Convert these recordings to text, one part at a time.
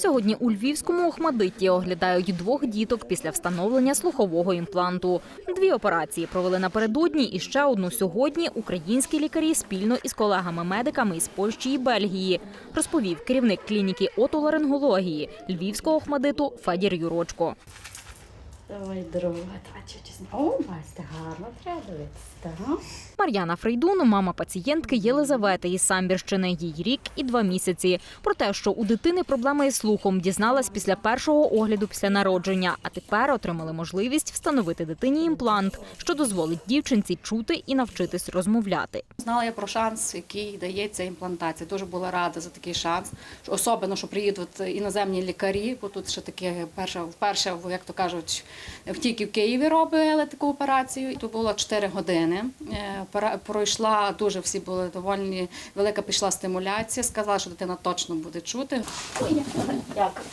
Сьогодні у Львівському Охмадитті оглядають двох діток після встановлення слухового імпланту. Дві операції провели напередодні і ще одну сьогодні українські лікарі спільно із колегами-медиками із Польщі і Бельгії, розповів керівник клініки отоларингології Львівського Охмадиту Федір Юрочко. Давай дрова, давай чуть О, бачите, гарно треба дивитися, так? Мар'яна Фрейдун, мама пацієнтки Єлизавети із Самбірщини. Їй рік і два місяці. Про те, що у дитини проблеми із слухом, дізналась після першого огляду після народження, а тепер отримали можливість встановити дитині імплант, що дозволить дівчинці чути і навчитись розмовляти. Знала я про шанс, який дається імплантація. Дуже була рада за такий шанс. Особливо, що приїдуть іноземні лікарі, бо тут ще таке перше, вперше, як то кажуть, тільки в Києві робили таку операцію. Тут було 4 години. Е, Пройшла дуже всі були довольні. Велика пішла стимуляція. Сказала, що дитина точно буде чути. Дякую.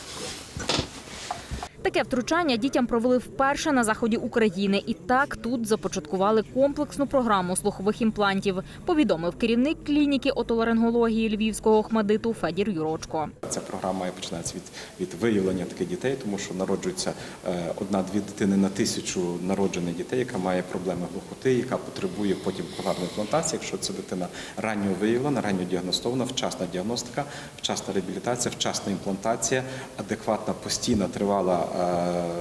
Таке втручання дітям провели вперше на заході України, і так тут започаткували комплексну програму слухових імплантів. Повідомив керівник клініки отоларингології Львівського охмадиту Федір Юрочко. Ця програма має починатися від, від виявлення таких дітей, тому що народжується е, одна-дві дитини на тисячу народжених дітей, яка має проблеми глухоти, яка потребує потім когарної імплантації. Якщо це дитина ранньо виявлена, ранньо діагностована, вчасна діагностика, вчасна реабілітація, вчасна імплантація, адекватна постійна тривала е,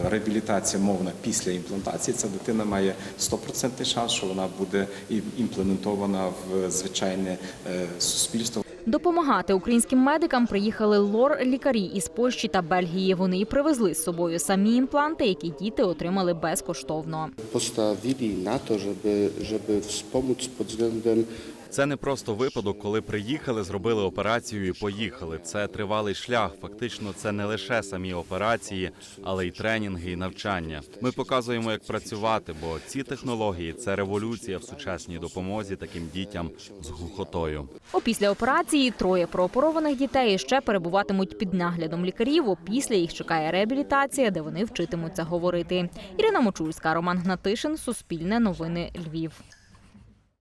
реабілітація мовна після імплантації. Ця дитина має 100% шанс, що вона буде і- імплементована в звичайне е, суспільство. Допомагати українським медикам приїхали лор-лікарі із Польщі та Бельгії. Вони і привезли з собою самі імпланти, які діти отримали безкоштовно. postawili na to, żeby, żeby wspomóc pod względem Це не просто випадок, коли приїхали, зробили операцію і поїхали. Це тривалий шлях. Фактично, це не лише самі операції, але й тренінги і навчання. Ми показуємо, як працювати, бо ці технології це революція в сучасній допомозі таким дітям з глухотою. Опісля операції троє прооперованих дітей ще перебуватимуть під наглядом лікарів. Опісля їх чекає реабілітація, де вони вчитимуться говорити. Ірина Мочульська, Роман Гнатишин, Суспільне новини Львів.